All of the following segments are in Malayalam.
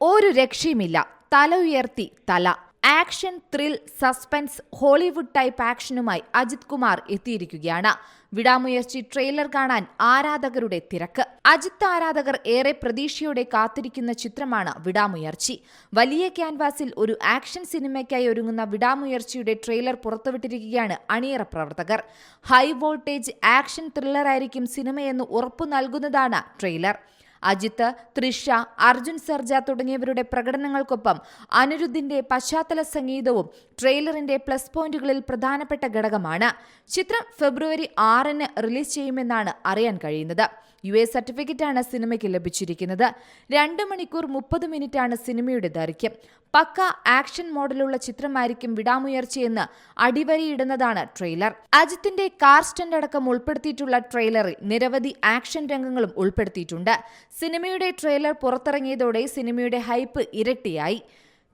ഒരു രക്ഷയുമില്ല. തല ഉയർത്തി തല. Action thrill suspense Hollywood type ആക്ഷനുമായി Ajith Kumar എത്തിയിരിക്കുകയാണ്. വിടാമുയർച്ചി ട്രെയിലർ കാണാൻ ആരാധകരുടെ തിരക്ക്. അജിത്ത് ആരാധകർ ഏറെ പ്രതീക്ഷയോടെ കാത്തിരിക്കുന്ന ചിത്രമാണ് വിടാമുയർച്ചി. വലിയ ക്യാൻവാസിൽ ഒരു ആക്ഷൻ സിനിമയ്ക്കായി ഒരുങ്ങുന്ന വിടാമുയർച്ചിയുടെ ട്രെയിലർ പുറത്തുവിട്ടിരിക്കുകയാണ് അണിയറ പ്രവർത്തകർ. ഹൈ വോൾട്ടേജ് ആക്ഷൻ ത്രില്ലറായിരിക്കും സിനിമയെന്ന് ഉറപ്പു നൽകുന്നതാണ് ട്രെയിലർ. അജിത്ത് തൃഷ അർജുൻ സർജ തുടങ്ങിയവരുടെ പ്രകടനങ്ങൾക്കൊപ്പം അനിരുദ്ധിന്റെ പശ്ചാത്തല സംഗീതവും ട്രെയിലറിന്റെ പ്ലസ് പോയിന്റുകളിൽ പ്രധാനപ്പെട്ട ഘടകമാണ്. ചിത്രം ഫെബ്രുവരി ആറിന് റിലീസ് ചെയ്യുമെന്നാണ് അറിയാൻ കഴിയുന്നത്. യു എ സർട്ടിഫിക്കറ്റാണ് സിനിമയ്ക്ക് ലഭിച്ചിരിക്കുന്നത്. രണ്ട് മണിക്കൂർ മുപ്പത് മിനിറ്റാണ് സിനിമയുടെ ദൈർഘ്യം. പക്ക ആക്ഷൻ മോഡലുള്ള ചിത്രമായിരിക്കും വിടാമുയർച്ചയെന്ന് അടിവരയിടുന്നതാണ് ട്രെയിലർ. അജിത്തിന്റെ കാർ സ്റ്റന്റ് അടക്കം ഉൾപ്പെടുത്തിയിട്ടുള്ള ട്രെയിലറിൽ നിരവധി ആക്ഷൻ രംഗങ്ങളും ഉൾപ്പെടുത്തിയിട്ടുണ്ട്. സിനിമയുടെ ട്രെയിലർ പുറത്തിറങ്ങിയതോടെ സിനിമയുടെ ഹൈപ്പ് ഇരട്ടിയായി.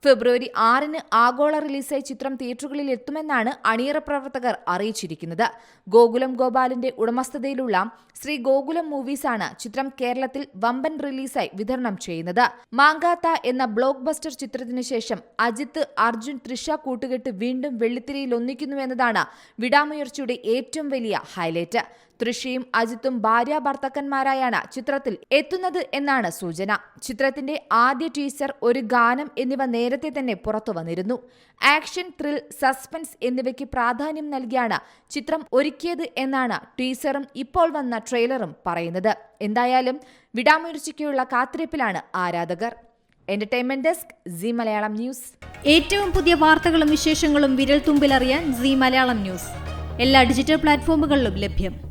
ഫെബ്രുവരി ആറിന് ആഗോള റിലീസായി ചിത്രം തിയേറ്ററുകളിൽ എത്തുമെന്നാണ് അണിയറ പ്രവർത്തകർ അറിയിച്ചിരിക്കുന്നത്. ഗോകുലം ഗോപാലിന്റെ ഉടമസ്ഥതയിലുള്ള ശ്രീ ഗോകുലം മൂവീസാണ് ചിത്രം കേരളത്തിൽ വമ്പൻ റിലീസായി വിതരണം ചെയ്യുന്നത്. മാങ്കാത്ത എന്ന ബ്ലോക്ക് ബസ്റ്റർ ചിത്രത്തിന് ശേഷം അജിത്ത് അർജുൻ തൃഷ കൂട്ടുകെട്ട് വീണ്ടും വെള്ളിത്തിരയിൽ ഒന്നിക്കുന്നുവെന്നതാണ് വിടാമുയർച്ചയുടെ ഏറ്റവും വലിയ ഹൈലൈറ്റ്. തൃഷയും അജിത്തും ഭാര്യ ഭർത്തക്കന്മാരായാണ് ചിത്രത്തിൽ എത്തുന്നത് എന്നാണ് സൂചന. ചിത്രത്തിന്റെ ആദ്യ ടീസർ ഒരു ഗാനം എന്നിവ നേരത്തെ തന്നെ പുറത്തു വന്നിരുന്നു. ആക്ഷൻ ത്രിൽ സസ്പെൻസ് എന്നിവയ്ക്ക് പ്രാധാന്യം നൽകിയാണ് ചിത്രം ഒരുക്കിയത് എന്നാണ് ടീസറും ഇപ്പോൾ വന്ന ട്രെയിലറും പറയുന്നത്. എന്തായാലും വിടാമുയർച്ചയ്ക്കുള്ള കാത്തിരിപ്പിലാണ് ആരാധകർ. Entertainment desk Zee Malayalam news. ഏറ്റവും പുതിയ വാർത്തകളും വിശേഷങ്ങളും വിരൽ തുമ്പിലറിയാൻ സി മലയാളം ന്യൂസ്. എല്ലാ ഡിജിറ്റൽ പ്ലാറ്റ്ഫോമുകളിലും ലഭ്യം.